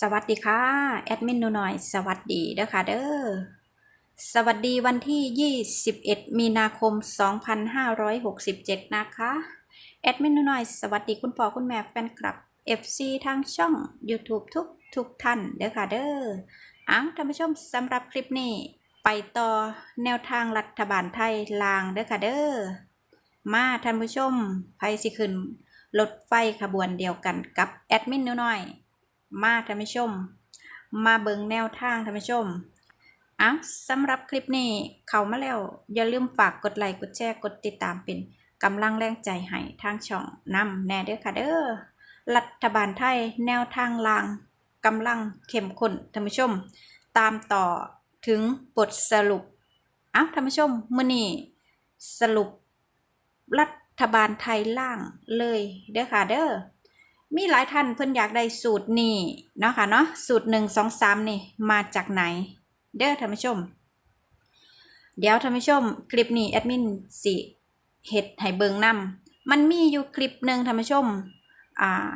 สวัสดีค่ะ แอดมินหนูหน่อย สวัสดีเด้อค่ะเด้อ สวัสดีวันที่ 21 มีนาคม 2567 นะคะ แอดมินหนูหน่อย สวัสดีคุณพ่อคุณแม่แฟนคลับ FC ทางช่อง YouTube ทุกทุกท่านเด้อค่ะเด้ออ้าวท่านผู้ชมสำหรับคลิปนี้ ไปต่อแนวทางรัฐบาลไทยลางเด้อค่ะเด้อ มาท่านผู้ชมไพสิขึ้นรถไฟขบวนเดียวกันกับแอดมินหนูหน่อย มาท่านผู้ชม มาเบิงแนวทางท่านผู้ชมอะสำหรับคลิปนี้เข้ามาแล้ว อย่าลืมฝากกดไลค์กดแชร์กดติดตามเป็นกำลังแรงใจให้ทางช่องนำแน่เด้อค่ะเด้อรัฐบาลไทยแนวทางลางกำลังเข้มข้นท่านผู้ชม ตามต่อถึงบทสรุปอะท่านผู้ชมมื้อนี้สรุปรัฐบาลไทยล่างเลยเด้อค่ะเด้อ มีหลายท่านเพิ่นอยากได้สูตรนี้เนาะค่ะเนาะสูตรหนึ่งสองสามนี่มาจากไหน เด้อท่านผู้ชม เดี๋ยวท่านผู้ชม คลิปนี้แอดมินสิเฮ็ดให้เบิงนำมันมีอยู่คลิปหนึ่งท่านผู้ชมอ่า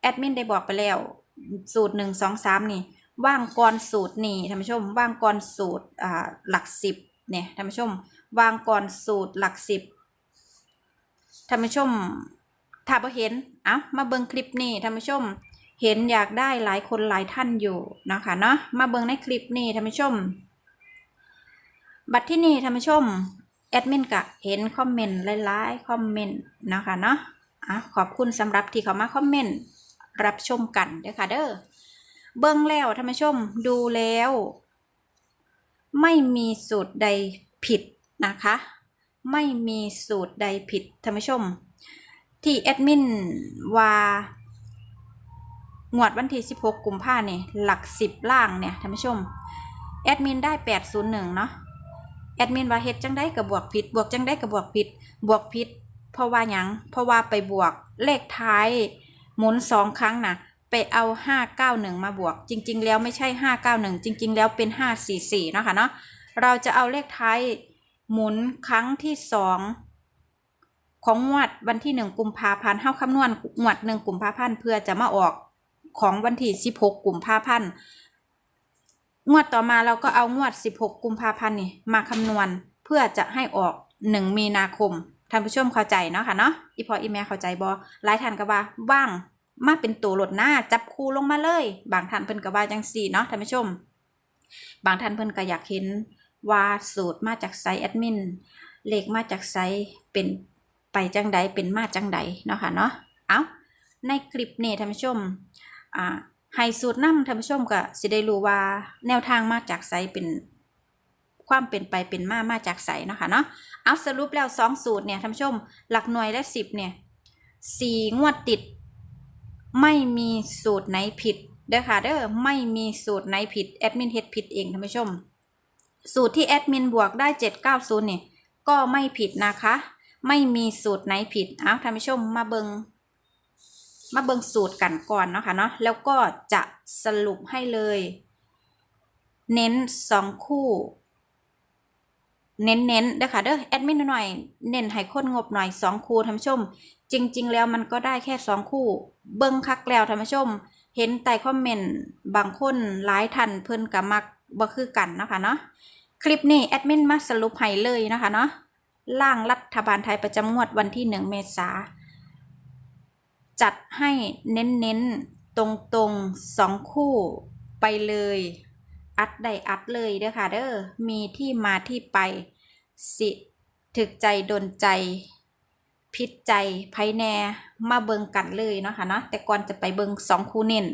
แอดมินได้บอกไปแล้ว สูตรหนึ่งสองสามนี่ว่างก่อนสูตรนี่ท่านผู้ชมว่างก่อนสูตรอ่าหลักสิบเนี่ยท่านผู้ชมวางก่อนสูตรหลักสิบท่านผู้ชม ถ้าบ่เห็นเอามาเบิ่งคลิปนี้ท่านผู้ชม เห็นอยากได้หลายคนหลายท่านอยู่นะคะเนาะมาเบิ่งในคลิปนี้ท่านผู้ชม บัดที่นี่ท่านผู้ชมแอดมินกะเห็นคอมเมนต์หลายๆคอมเมนต์นะคะเนาะอะขอบคุณสำหรับที่เขามาคอมเมนต์รับชมกันเด้อค่ะเด้อเบิ่งแล้วท่านผู้ชมดูแล้ว ไม่มีสูตรใดผิดนะคะ ไม่มีสูตรใดผิดท่านผู้ชม ที่แอดมินว่างวดวันที่ 16 กุมภาเนี่ยหลัก 10 ล่างเนี่ยท่านผู้ชม แอดมินได้ 801 เนาะแอดมินว่าเฮ็ดจังได้กับบวกผิด บวกจังได้กับบวกผิด บวกผิด เพราะว่าหยังเพราะว่าไปบวกเลขท้ายหมุนสองครั้งนะไปเอา 591 มาบวก จริง ๆ แล้วไม่ใช่ 591 จริง ๆ แล้วเป็น 544 เนาะค่ะเนาะเราจะเอาเลขท้ายหมุนครั้งที่สอง ของงวดวันที่หนึ่งกุมภาพันธ์เฮาคำนวณงวดหนึ่งกุมภาพันธ์เพื่อจะมาออกของวันที่สิบหกกุมภาพันธ์งวดต่อมาเราก็เอางวดสิบหกกุมภาพันธ์นี่มาคำนวณเพื่อจะให้ออกหนึ่งมีนาคมท่านผู้ชมเข้าใจเนาะค่ะเนาะอีพออีแม่เข้าใจบอหลายท่านก็ว่าว่างมาเป็นตัวหลดหน้าจับคู่ลงมาเลย บางท่านเพิ่นก็ว่าจังสี่เนาะท่านผู้ชม บางท่านเพิ่นก็อยากเห็นว่าสูตรมาจากไซต์แอดมินเลขมาจากไซต์เป็น ไปจังใดเป็นมาจังใดเนาะค่ะเนาะเอาในคลิปนี้ท่านผู้ชมอ่าให้สูตรนำท่านผู้ชมก็สิได้รู้ว่าแนวทางมาจากไสเป็นความเป็นไปเป็นมามาจากไสเนาะค่ะเนาะเอาสรุปแล้วสองสูตรเนี่ยท่านผู้ชม หลักหน่วยและสิบเนี่ยสี่งวดติด ไม่มีสูตรไหนผิดเด้อค่ะเด้อไม่มีสูตรไหนผิดแอดมินเฮ็ดผิดเองท่านผู้ชม สูตรที่แอดมินบวกได้790เนี่ยก็ไม่ผิดนะคะ ไม่มีสูตรไหนผิด เอาท่านผู้ชมมาเบิงมาเบิงสูตรกันก่อนเนาะค่ะเนาะ แล้วก็จะสรุปให้เลย เน้นสองคู่ เน้นเน้นๆเด้อค่ะเด้อ แอดมินหน่อย เน้นให้คนงบหน่อยสองคู่ท่านผู้ชม จริง ๆ แล้วมันก็ได้แค่สองคู่ เบิงคักแล้วท่านผู้ชม เห็นใต้คอมเมนต์บางคนหลายท่านเพิ่นก็มักบ่คือกันเนาะค่ะเนาะ คลิปนี้แอดมินมาสรุปให้เลยนะคะเนาะ ร่างรัฐบาลไทยประจำงวดวันที่หนึ่งเมษาจัดให้เน้นๆ ตรงๆสองคู่ไปเลย อัดได้อัดเลยเด้อค่ะเด้อมีที่มาที่ไป สิถึกใจโดนใจ พิษใจไพแน่มาเบิงกันเลยเนาะค่ะเนาะแต่ก่อนจะไปเบิงสองคู่เน้น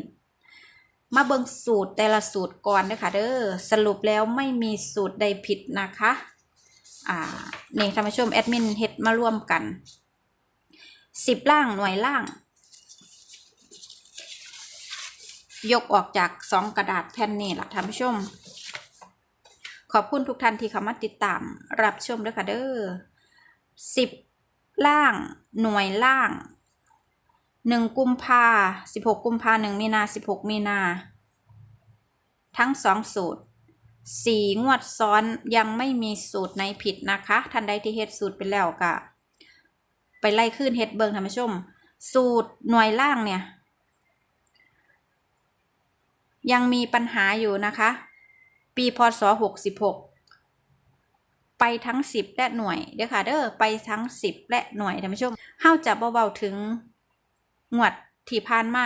มาเบิงสูตรแต่ละสูตรก่อนเด้อค่ะเด้อสรุปแล้วไม่มีสูตรใดผิดนะคะ อ่านี่ท่านผู้ชมแอดมินเฮ็ดมาร่วมกันสิบล่างหน่วยล่าง ยกออกจากสองกระดาษแผ่นนี้ล่ะท่านผู้ชม ขอบคุณทุกท่านที่เข้ามาติดตาม รับชมด้วยค่ะเด้อสิบล่างหน่วยล่างหนึ่งกุมภาสิบหกกุมภาหนึ่งมีนาสิบหกมีนา ทั้งสองสูตร สี่งวดซ้อนยังไม่มีสูตรไหนผิดนะคะ ท่านใดที่เฮ็ดสูตรไปแล้วก็ไปไล่ขึ้นเฮ็ดเบิงท่านผู้ชม สูตรหน่วยล่างเนี่ย ยังมีปัญหาอยู่นะคะ ปีพศหกสิบหกไปทั้งสิบและหน่วยเด้อค่ะเด้อไปทั้งสิบและหน่วยท่านผู้ชมเฮาจะเบาๆถึงงวดที่ผ่านมา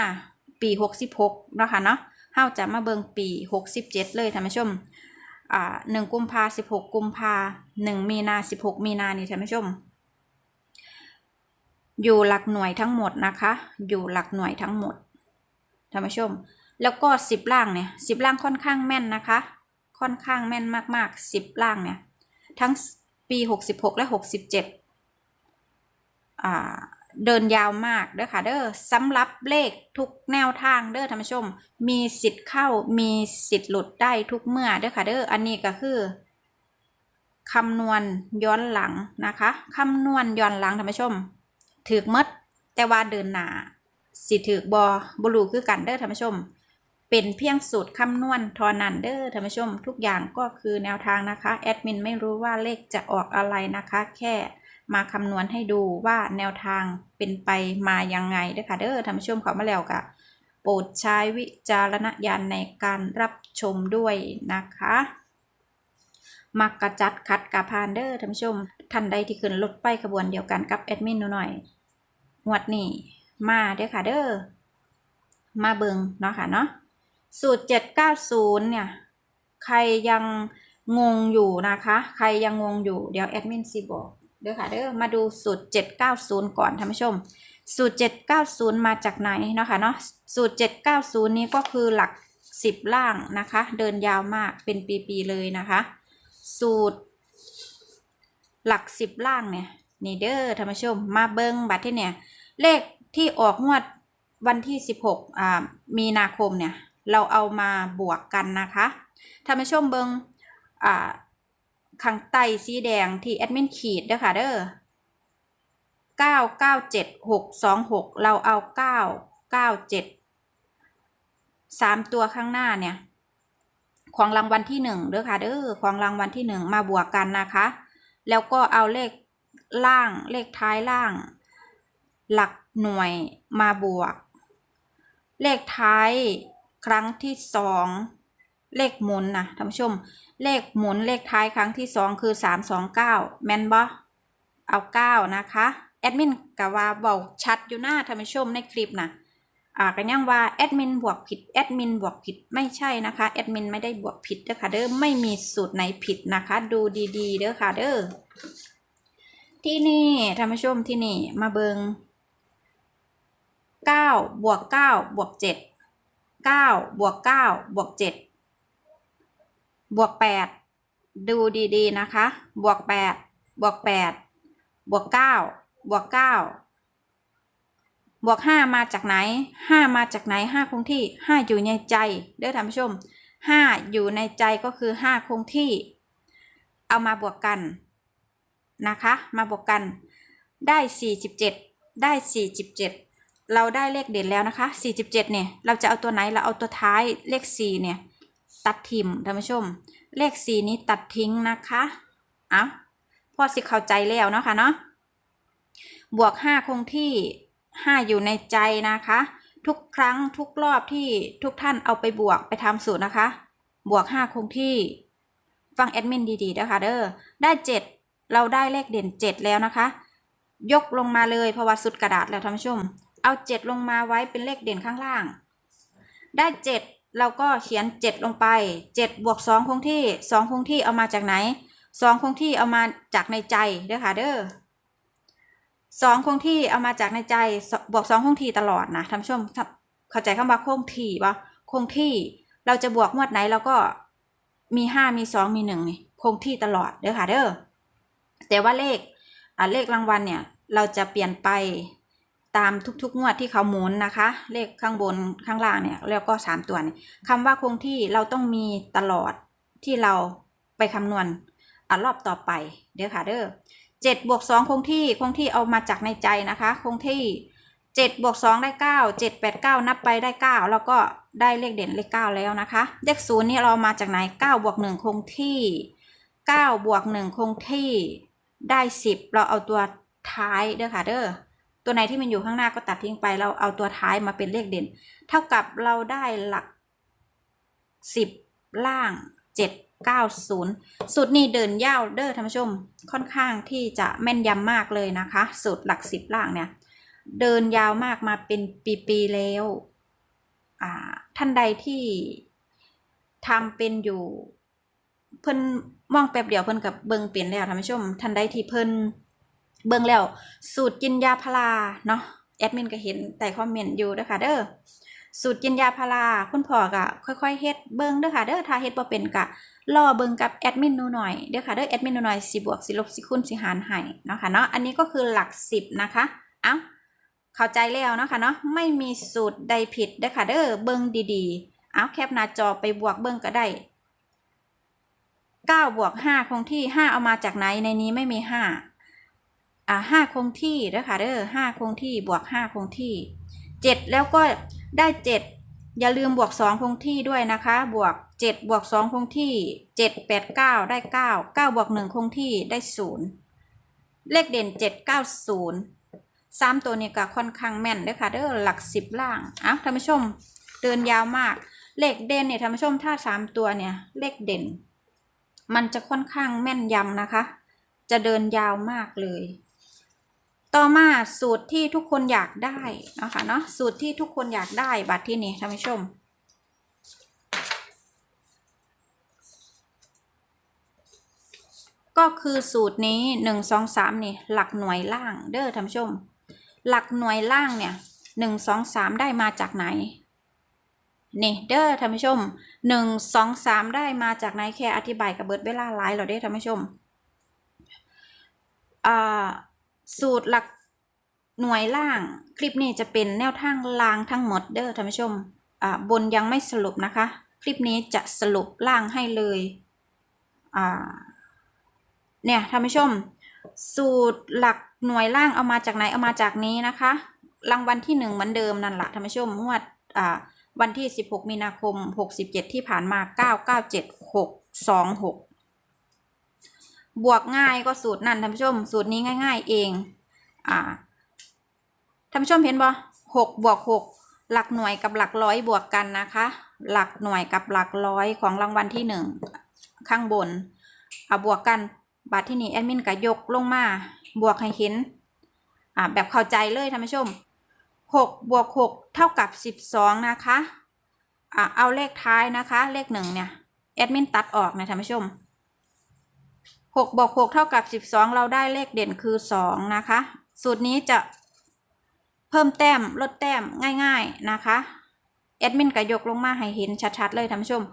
ปีหกสิบหกนะคะเนาะเฮาจะมาเบิงปีหกสิบเจ็ดเลยท่านผู้ชม อ่าหนึ่งกุมภาสิบหกกุมภาหนึ่งมีนาสิบหกมีนานี่ท่านผู้ชม อยู่หลักหน่วยทั้งหมดนะคะ อยู่หลักหน่วยทั้งหมดท่านผู้ชม แล้วก็สิบล่างเนี่ยสิบล่างค่อนข้างแม่นนะคะ ค่อนข้างแม่นมากๆสิบล่างเนี่ยทั้งปีหกสิบหกและหกสิบเจ็ดอ่า เดินยาวมากเด้อค่ะเด้อสำหรับเลขทุกแนวทางเด้อท่านผู้ชม มีสิทธิ์เข้ามีสิทธิ์หลุดได้ทุกเมื่อเด้อค่ะเด้ออันนี้ก็คือคำนวณย้อนหลังนะคะคำนวณย้อนหลังท่านผู้ชมถือมดแต่ว่าเดินหนาสิถือบอบลูคือกันเด้อท่านผู้ชม เป็นเพียงสูตรคำนวณทอนันเด้อท่านผู้ชม ทุกอย่างก็คือแนวทางนะคะแอดมินไม่รู้ว่าเลขจะออกอะไรนะคะ แค่ มาคำนวณให้ดูว่าแนวทางเป็นไปมายังไงเด้อค่ะเด้อท่านผู้ชมเขามาแล้วกะโปรดใช้วิจารณญาณในการรับชมด้วยนะคะมักกระจัดคัดกระพานเด้อท่านผู้ชมท่านใดที่ขึ้นรถไปขบวนเดียวกันกับแอดมินหนูหน่อยงวดนี้มาเด้อค่ะเด้อมาเบิงเนาะค่ะเนาะสูตร 790 เนี่ย ใครยังงงอยู่นะคะ ใครยังงงอยู่เดี๋ยวแอดมินซีบอก เดี๋ยค่ะเด้อมาดูสูตร 790 ก่อนท่านผู้ชม สูตร 790 มาจากไหนเนาะค่ะเนาะสูตร 790 นี้ก็คือหลัก 10 ล่างนะคะ เดินยาวมากเป็นปีๆเลยนะคะ สูตร หลัก 10 ล่างเนี่ยนี่เด้อท่านผู้ชม มาเบิ้งบัตรที่เนี่ย เลขที่ออกงวดวันที่ 16อ่ามีนาคมเนี่ย เราเอามาบวกกันนะคะท่านผู้ชมเบิงอ่า ข้างใต้สีแดงที่แอดมินขีดเด้อค่ะเด้อเก้าเก้าเจ็ดหกสองหกเราเอาเก้าเก้าเจ็ดสามตัวข้างหน้าเนี่ย ของรางวัลที่หนึ่งเด้อค่ะเด้อของรางวัลที่หนึ่งมาบวกกันนะคะ แล้วก็เอาเลขล่างเลขท้ายล่าง หลักหน่วยมาบวก เลขท้ายครั้งที่สอง เลขหมุนนะท่านผู้ชม เลขหมุนเลขท้ายครั้งที่สองคือสามสองเก้าแมนบอเอาเก้านะคะแอดมินกะว่าบอกชัดอยู่หน้าท่านผู้ชมในคลิปนะอ่ากันยังว่าแอดมินบวกผิดแอดมินบวกผิดไม่ใช่นะคะแอดมินไม่ได้บวกผิดเด้อค่ะเด้อไม่มีสูตรไหนผิดนะคะ ดูดีๆเด้อค่ะเด้อที่นี่ท่านผู้ชมที่นี่มาเบิงเก้าบวกเก้าบวกเจ็ดเก้าบวกเก้าบวกเจ็ด บวกแปดดูดีๆนะคะ บวกแปดบวกแปดบวกเก้าบวกเก้าบวกห้ามาจากไหนห้ามาจากไหนห้าคงที่ห้าอยู่ในใจเด้อท่านผู้ชมห้าอยู่ในใจก็คือห้าคงที่ เอามาบวกกันนะคะ มาบวกกันได้สี่สิบเจ็ดได้สี่สิบเจ็ดเราได้เลขเด่นแล้วนะคะ47เนี่ยเราจะเอาตัวไหนเราเอาตัวท้ายเลข4เนี่ย ตัดทิมท่านผู้ชม เลข4นี้ตัดทิ้งนะคะเอาพอสิเข้าใจแล้วเนาะค่ะเนาะบวก5คงที่5อยู่ในใจนะคะ ทุกครั้งทุกรอบที่ทุกท่านเอาไปบวกไปทำสูตรนะคะ บวก5คงที่ฟังแอดมินดีๆนะคะเด้อได้7เราได้เลขเด่น7แล้วนะคะ ยกลงมาเลยเพราะว่าสุดกระดาษแล้วท่านผู้ชม เอาเจ็ดลงมาไว้เป็นเลขเด่นข้างล่าง ได้เจ็ด เราก็เขียนเจ็ดลงไปเจ็ดบวกสองคงที่สองคงที่เอามาจากไหนสองคงที่เอามาจากในใจเด้อค่ะเด้อสองคงที่เอามาจากในใจบวกสองคงที่ตลอดนะท่านผู้ชมเข้าใจคำว่าคงที่ปะคงที่เราจะบวกงวดไหนเราก็มีห้ามีสองมีหนึ่งนี่คงที่ตลอดเด้อค่ะเด้อแต่ว่าเลขอ่าเลขรางวัลเนี่ยเราจะเปลี่ยนไป ตามทุกๆงวดที่เขาหมุนนะคะ เลขข้างบนข้างล่างเนี่ยแล้วก็สามตัวเนี่ยคำว่าคงที่เราต้องมีตลอดที่เราไปคำนวณอรอบต่อไปเด้อค่ะเด้อเจ็ดบวกสองคงที่คงที่เอามาจากในใจนะคะ คงที่เจ็ดบวกสองได้เก้าเจ็ดแปดเก้านับไปได้เก้าแล้วก็ได้เลขเด่นเลขเก้าแล้วนะคะ เลขศูนย์นี่เรามาจากไหนเก้าบวกหนึ่งคงที่เก้าบวกหนึ่งคงที่ได้สิบเราเอาตัวท้ายเด้อค่ะเด้อ ตัวไหนที่มันอยู่ข้างหน้าก็ตัดทิ้งไป เราเอาตัวท้ายมาเป็นเลขเด่น เท่ากับเราได้หลักสิบล่างเจ็ดเก้าศูนย์สูตรนี้เดินยาวเด้อท่านผู้ชม ค่อนข้างที่จะแม่นยำมากเลยนะคะ สูตรหลักสิบล่างเนี่ย เดินยาวมากมาเป็นปีๆแล้วท่านใดที่ทำเป็นอยู่เพิ่นมองแป๊บเดียวเพิ่นกับเบิงเปลี่ยนแล้วท่านผู้ชมท่านใดที่เพิ่น เบิ่งแล้ว สูตรกินยาพาราเนาะแอดมินก็เห็นแต่คอมเมนต์อยู่เด้อค่ะเด้อสูตรกินยาพาราคุณพ่อก็ค่อยๆเฮ็ดเบิ่งเด้อค่ะเด้อถ้าเฮ็ดบ่เป็นก็รอเบิ่งกับแอดมินหนูหน่อยเด้อค่ะเด้อแอดมินหนูหน่อยสิบวกสิลบสิคูณสิหารให้เนาะค่ะเนาะอันนี้ก็คือหลักสิบนะคะเอ้าเข้าใจแล้วเนาะค่ะเนาะไม่มีสูตรใดผิดเด้อค่ะเด้อเบิ่งดีๆเอาแคปหน้าจอไปบวกเบิ่งก็ได้9บวก5คงที่ 5 เอามาจากไหนในนี้ไม่มี 5 อ่า5คงที่เด้อค่ะเด้อ5คงที่บวก5คงที่7แล้วก็ได้7อย่าลืมบวก2คงที่ด้วยนะคะ บวก7บวก2คงที่7 8 9ได้9 9บวก1คงที่ได้0เลขเด่น7 9 0สามตัวนี้ก็ค่อนข้างแม่นเด้อค่ะเด้อหลักสิบล่างอ้าท่านผู้ชมเดินยาวมาก เลขเด่นเนี่ยท่านผู้ชมถ้าสามตัวเนี่ยเลขเด่น มันจะค่อนข้างแม่นยำนะคะ จะเดินยาวมากเลย ต่อมาสูตรที่ทุกคนอยากได้นะคะเนาะสูตรที่ทุกคนอยากได้บัตรที่นี่ท่านผู้ชมก็คือสูตรนี้หนึ่งสองสามนี่ หลักหน่วยล่างเด้อท่านผู้ชม หลักหน่วยล่างเนี่ยหนึ่งสองสามได้มาจากไหน นี่เด้อท่านผู้ชมหนึ่งสองสามได้มาจากไหนแค่อธิบายกับเบิร์ดเวลาไลฟ์เราได้ท่านผู้ชมอ่า สูตรหลักหน่วยล่าง คลิปนี้จะเป็นแนวทางล่างทั้งหมดเด้อท่านผู้ชมอ่าบนยังไม่สรุปนะคะ คลิปนี้จะสรุปล่างให้เลยอ่าเนี่ยท่านผู้ชม สูตรหลักหน่วยล่างเอามาจากไหนเอามาจากนี้นะคะรางวัลที่หนึ่งเหมือนเดิมนั่นแหละท่านผู้ชมงวดอ่าวันที่ 16 มีนาคม 67 ที่ผ่านมา 997626 บวกง่ายก็สูตรนั่นท่านผู้ชม สูตรนี้ง่าย ๆ เอง อ่าท่านผู้ชมเห็นบ่6บวก6หลักหน่วยกับหลักร้อยบวกกันนะคะ หลักหน่วยกับหลักร้อยของรางวัลที่หนึ่งข้างบนเอาบวกกันบัตรที่นี่แอดมินก็ยกลงมา บวกให้เห็นอ่าแบบเข้าใจเลยท่านผู้ชมหกบวกหกเท่ากับสิบสองนะคะอ่าเอาเลขท้ายนะคะ เลขหนึ่งเนี่ยแอดมินตัดออกนะท่านผู้ชม หกบวกหกเท่ากับสิบสองเราได้เลขเด่นคือสองนะคะ สูตรนี้จะเพิ่มแต้มลดแต้มง่าย ๆนะคะแอดมินก็ยกลงมาให้เห็นชัดๆเลยท่านผู้ชม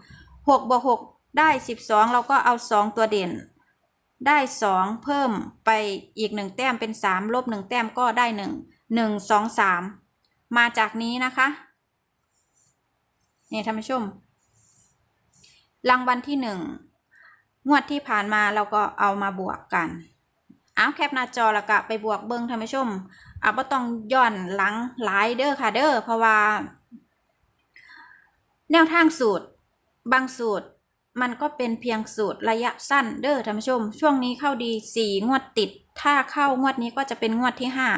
หกบวกหกได้สิบสองเราก็เอาสองตัวเด่น ได้สองเพิ่มไปอีกหนึ่งแต้มเป็นสามลบหนึ่งแต้มก็ได้หนึ่งหนึ่งสองสามมาจากนี้นะคะนี่ท่านผู้ชมรางวัลที่หนึ่ งวดที่ผ่านมาเราก็เอามาบวกกันเอาแคปหน้าจอแล้วก็ไปบวกเบิ้งท่านผู้ชมเอาบ่ต้องย้อนหลังหลายเด้อค่ะเด้อเพราะว่า แนวทางสูตร บางสูตร มันก็เป็นเพียงสูตรระยะสั้นเด้อท่านผู้ชม ช่วงนี้เข้าดีสี่งวดติด ถ้าเข้างวดนี้ก็จะเป็นงวดที่ห้า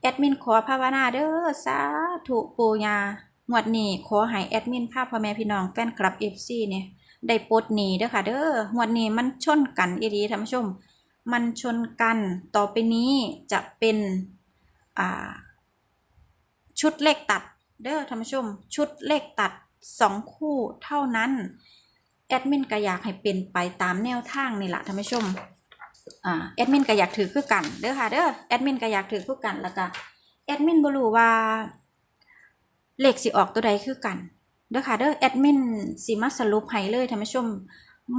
แอดมินขอภาวนาเด้อสาธุปูญางวดนี้ขอให้แอดมินภาพพ่อแม่พี่น้องแฟนคลับเอฟซีเนี่ย ได้ปลดหนีเด้อค่ะ เด้องวดนี้มันชนกันอีดีท่านผู้ชม มันชนกันต่อไปนี้จะเป็นอ่าชุดเลขตัดเด้อท่านผู้ชม ชุดเลขตัดสองคู่เท่านั้น แอดมินก็อยากให้เป็นไปตามแนวทางนี่แหละท่านผู้ชมอ่าแอดมินก็อยากถือคือกันเด้อค่ะเด้อแอดมินก็อยากถือคือกันแล้วก็แอดมินบ่รู้ว่าเลขสิออกตัวใดคือกัน เด้อค่ะเด้อแอดมินสิมาสรุปให้เลยท่านผู้ชม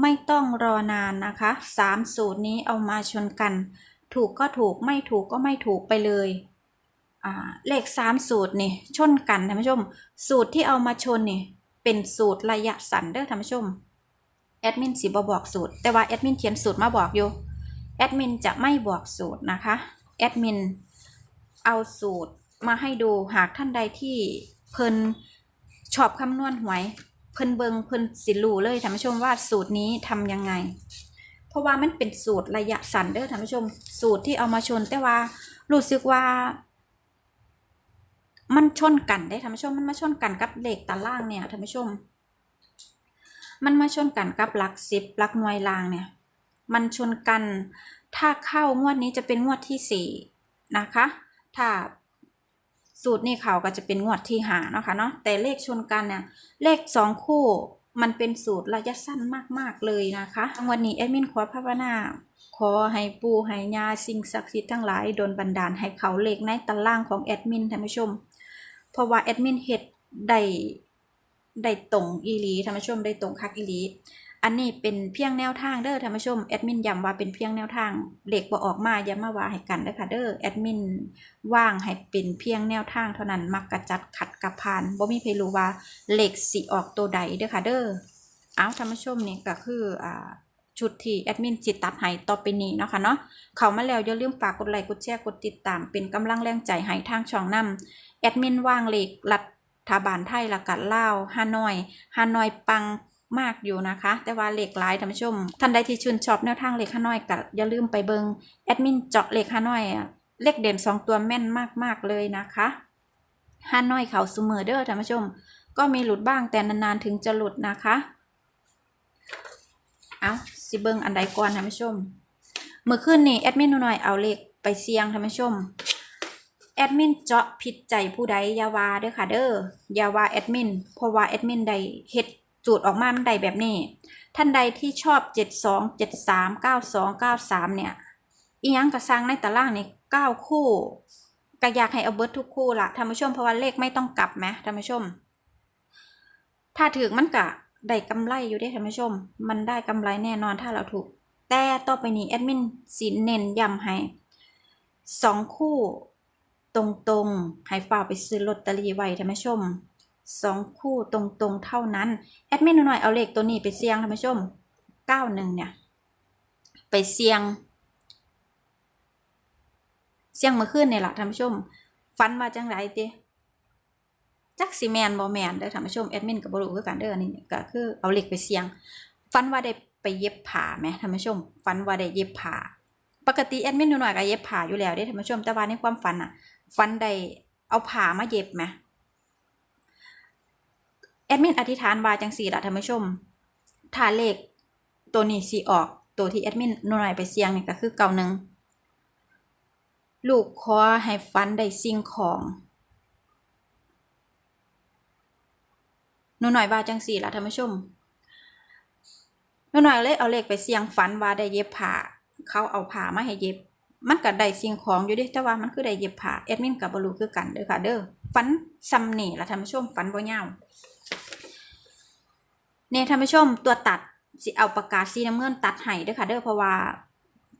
ไม่ต้องรอนานนะคะสามสูตรนี้เอามาชนกัน ถูกก็ถูกไม่ถูกก็ไม่ถูกไปเลยเลขสามสูตรนี่ชนกันท่านผู้ชม สูตรที่เอามาชนนี่เป็นสูตรระยะสั้นเด้อท่านผู้ชมแอดมินสิบบอกสูตร แต่ว่าแอดมินเขียนสูตรมาบอกอยู่แอดมินจะไม่บอกสูตรนะคะแอดมินเอาสูตรมาให้ดูหากท่านใดที่เพิ่น ชอบคำนวณหวย เพิ่นเบิงเพิ่นสิรู้เลยท่านผู้ชมว่าสูตรนี้ทำยังไง เพราะว่ามันเป็นสูตรระยะสั้นเด้อท่านผู้ชม สูตรที่เอามาชน แต่ว่ารู้สึกว่า มันชนกันได้ท่านผู้ชมมันมาชนกันกับเลขตารางเนี่ยท่านผู้ชม มันมาชนกันกับหลักสิบหลักหน่วยลางเนี่ย มันชนกัน ถ้าเข้างวดนี้จะเป็นงวดที่สี่นะคะ ถ้า สูตรนี้เขาก็จะเป็นงวดที่หาเนาะค่ะเนาะแต่เลขชนกันเนี่ยเลขสองคู่มันเป็นสูตรระยะสั้นมาก ๆ เลยนะคะวันนี้แอดมินขอภาวนาขอให้ปูให้ยาสิ่งศักดิ์สิทธิ์ทั้งหลายโดนบันดาลให้เขาเลขในตารางของแอดมินท่านผู้ชม เพราะว่าแอดมินเฮ็ดได้ได้ตรงอีหลีท่านผู้ชมได้ตรงคักอีหลี อันนี้เป็นเพียงแนวทางเด้อท่านผู้ชมแอดมินย้ำว่าเป็นเพียงแนวทางเหลขบ่ออกมาอย่ามาว่าให้กันเด้อค่ะเด้อแอดมินว่างให้เป็นเพียงแนวทางเท่านั้นมักกระจัดขัดกับพานบ่มีใครรู้ว่าเหลขสิออกตัวใดเด้อค่ะเด้อเอาท่านผู้ชมนี่ก็คืออ่าชุดที่แอดมินจิตตัดให้ต่อไปนี้เนาะค่ะเนาะเขามาแล้วอย่าลืมฝากกดไลค์กดแชร์กดติดตาม เป็นกำลังแรงใจให้ทางช่องนำแอดมินว่างเหลขรัฐบาลไทยละกัดล่าฮานอยฮานอยปัง มากอยู่นะคะ แต่ว่าเลขหลายท่านผู้ชม ท่านใดที่ชื่นชอบแนวทางเลขฮานอยก็อย่าลืมไปเบิงแอดมินเจาะเลขฮานอย เลขเด่นสองตัวแม่นมากๆเลยนะคะฮานอยเขาเสมอเด้อท่านผู้ชม ก็มีหลุดบ้างแต่นานๆถึงจะหลุดนะคะ เอาสิเบิงอันใดก่อนท่านผู้ชมเมื่อคืนนี้แอดมินหน่อยเอาเลขไปเสียงท่านผู้ชมแอดมินเจาะผิดใจผู้ใดยาวาเด้อค่ะเด้อยาวาแอดมินเพราะว่าแอดมินได้เฮ็ด จูดออกมามันได้แบบนี้ ท่านใดที่ชอบ72 73 92 93เนี่ยอียังกระซังในตารางนี่9คู่ก็อยากให้เอาเบิร์ดทุกคู่ละท่านผู้ชมเพราะว่าเลขไม่ต้องกลับไหมท่านผู้ชม ถ้าถือมันกะได้กำไรอยู่ได้ท่านผู้ชม มันได้กำไรแน่นอนถ้าเราถูก แต่ต่อไปนี้แอดมินสิเน้นย้ำให้สองคู่ ตรงๆให้ฝ่าไปซื้อลอตเตอรี่ไว้ท่านผู้ชม สองคู่ตรงๆเท่านั้น แอดมินหน่อยเอาเลขตัวนี้ไปเสี่ยงท่านผู้ชมเก้าหนึ่งเนี่ย ไปเสี่ยง เสี่ยงเมื่อคืนเนี่ยแหละท่านผู้ชมฟันมาจังไรเตจักสิแมนบ่แมนเด้อท่านผู้ชมแอดมินก็บ่รู้คือกันเด้ออันนี่ก็คือเอาเหล็กไปเสียง ฟันว่าได้ไปเย็บผ้าไหมท่านผู้ชม ฟันว่าได้เย็บผ้าปกติแอดมินหน่อยก็เย็บผ้าอยู่แล้วเด้อท่านผู้ชมแต่ว่าในความฝันอะ ฟันได้เอาผ้ามาเย็บไหม แอดมินอธิษฐานว่าจังสี่ละท่านผู้ชมถ้าเลขตัวนี้สิออกตัวที่แอดมินหน่อยไปเสียงนี่ก็คือเก่าหนึ่งลูกขอให้ฟันได้สิ่งของหนูหน่อยว่าจังสี่ละท่านผู้ชมหนูหน่อยเลยเอาเลขไปเสี่ยงฝันว่าได้เย็บผ้าเขาเอาผ้ามาให้เย็บ มันก็ได้สิ่งของอยู่ดิแต่ว่ามันคือได้เย็บผ้าแอดมินกับบรูคือกันเด้อค่ะเด้อฝันซ้ำนี่ละท่านผู้ชมฝันบ่ยาว เนี่ยท่านผู้ชมตัวตัดสิเอาปากกาสีน้ำเงินตัดให้ด้อค่ะเด้อเพราะว่า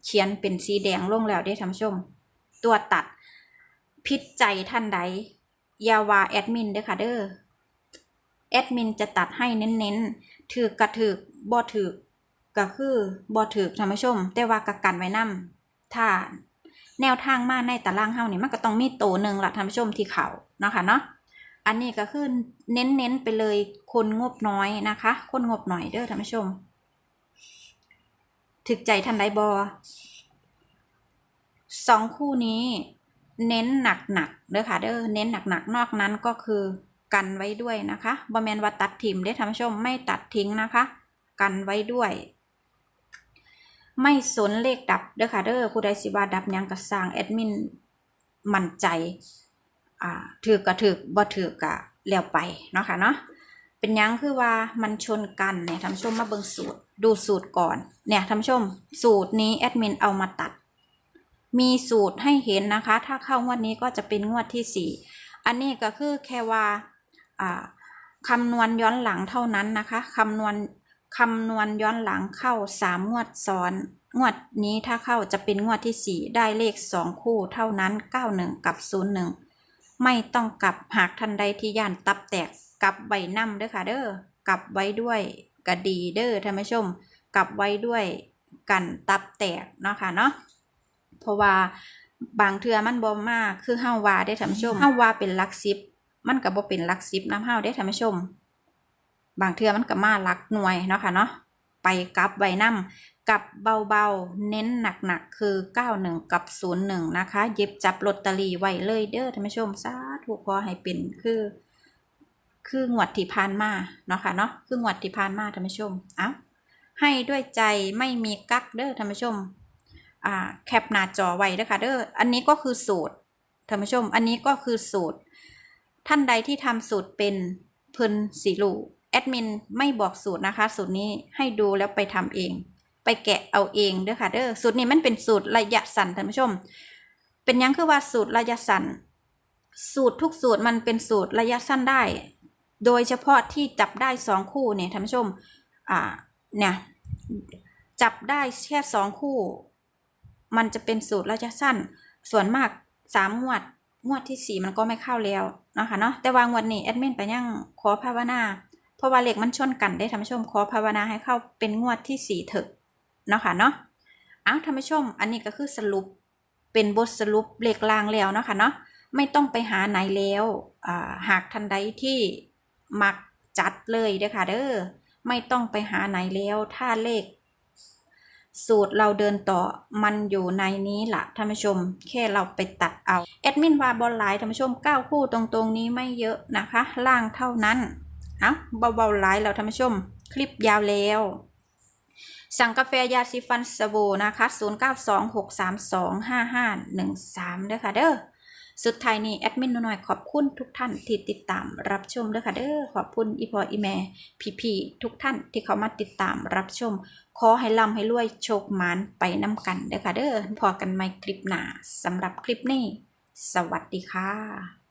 เขียนเป็นสีแดงลงแล้วเด้อท่านผู้ชม ตัวตัดพิดใจท่านใดอยาวาแอดมินเด้อค่ะเด้อแอดมินจะตัดให้เน้นๆถือกระถือกบ่ถือกก็คือบ่ถือกท่านผู้ชม แต่ว่ากะกันไว้นำถ้าแนวทางมาในตารางเฮานี่มันก็ต้องมีโตหนึ่งละท่านผู้ชมที่เขาเนาะค่ะเนาะ อันนี้ก็คือเน้นๆไปเลยคนงบน้อยนะคะ คนงบหน่อยเด้อท่านผู้ชม ถึกใจท่านใดบอสองคู่นี้เน้นหนักๆเด้อค่ะเด้อเน้นหนักๆนอกนั้นก็คือกันไว้ด้วยนะคะบอมแมนว่าตัดทิมได้ท่านผู้ชมไม่ตัดทิ้งนะคะ กันไว้ด้วย ไม่สนเลขดับเด้อค่ะเด้อผู้ใดสิว่าดับยังกระสางแอดมินมั่นใจ อ่าถือกระถือบ่ถือกะแล้วไปเนาะค่ะเนาะเป็นยังคือว่ามันชนกันเนี่ยท่านผู้ชมมาเบิ่งสูตรดูสูตรก่อนเนี่ยท่านผู้ชม สูตรนี้แอดมินเอามาตัด มีสูตรให้เห็นนะคะ ถ้าเข้างวดนี้ก็จะเป็นงวดที่สี่อันนี้ก็คือแค่ว่าอ่าคำนวณย้อนหลังเท่านั้นนะคะคำนวณคำนวณย้อนหลังเข้าสามงวดซ้อน งวดนี้ถ้าเข้าจะเป็นงวดที่สี่ได้เลขสองคู่เท่านั้นเก้าหนึ่งกับศูนย์หนึ่ง ไม่ต้องกลับหากทันใดที่ย่านตับแตกกลับไว้นำเด้อค่ะเด้อกลับไว้ด้วยกระดีเด้อท่านผู้ชมกลับไว้ด้วยกันตับแตกเนาะค่ะเนาะเพราะว่าบางเทื่อมันบ่มากคือเฮาว่าได้อท่านผู้ชมเฮาว่าเป็นหลักสิบมันก็บ่เป็นหลักสิบน้ำเฮาได้ท่านผู้ชม บางเทื่อมันก็มาหลักหน่วยเนาะค่ะเนาะ ไปกับไว้นำกับเบาๆ เน้นหนักๆ คือ 91 กับ 01 นะคะ เย็บจับลอตเตอรี่ไว้เลยเด้อท่านผู้ชมสาธุขอให้เป็นคือ คืองวดที่ผ่านมาเนาะค่ะเนาะคืองวดที่ผ่านมาท่านผู้ชมเอ้าให้ด้วยใจไม่มีกักเด้อท่านผู้ชมอ่าแคปหน้าจอไว้เด้อค่ะเด้ออันนี้ก็คือสูตรท่านผู้ชม อันนี้ก็คือสูตร ท่านใดที่ทำสูตรเป็นเพิ่นสีรู แอดมินไม่บอกสูตรนะคะ สูตรนี้ให้ดูแล้วไปทำเอง ไปแกะเอาเองเด้อค่ะเด้อสูตรนี้มันเป็นสูตรระยะสั้นท่านผู้ชม เป็นยังคือว่าสูตรระยะสั้นสูตรทุกสูตรมันเป็นสูตรระยะสั้นได้ โดยเฉพาะที่จับได้สองคู่เนี่ยท่านผู้ชมอ่าเนี่ยจับได้แค่สองคู่ มันจะเป็นสูตรระยะสั้น ส่วนมากสามงวด งวดที่สี่มันก็ไม่เข้าแล้วนะคะเนาะแต่วางวันนี้แอดมินไปยังขอภาวนา เพราะว่าเลขมันชนกันได้ท่านผู้ชมขอภาวนาให้เข้าเป็นงวดที่สี่เถอะเนาะค่ะเนาะอ้าวท่านผู้ชม อันนี้ก็คือสรุปเป็นบทสรุปเลขลางแล้วเนาะค่ะเนาะไม่ต้องไปหาไหนแล้วหากทันใดที่มักจัดเลยเด้อค่ะเด้อไม่ต้องไปหาไหนแล้วถ้าเลข สูตรเราเดินต่อมันอยู่ในนี้ล่ะท่านผู้ชม แค่เราไปตัดเอาแอดมินว่าบอลไลน์ท่านผู้ชมเก้าคู่ตรงๆนี้ไม่เยอะนะคะ ล่างเท่านั้น เอาเบาๆไลน์เราท่านผู้ชม คลิปยาวแล้ว สั่งกาแฟยาสีฟันสบู่นะคะ 0926325513เด้อค่ะเด้อสุดท้ายนี้แอดมินหน่อยขอบคุณทุกท่านที่ติดตามรับชมด้อค่ะเด้อขอบคุณอีพออีแม่พี่ๆทุกท่านที่เขามาติดตามรับชม ขอให้ร่ำให้รวยโชคหมานไปน้ำกันเด้อค่ะเด้อพอกันใหม่คลิปหน้าสำหรับคลิปนี้ สวัสดีค่ะ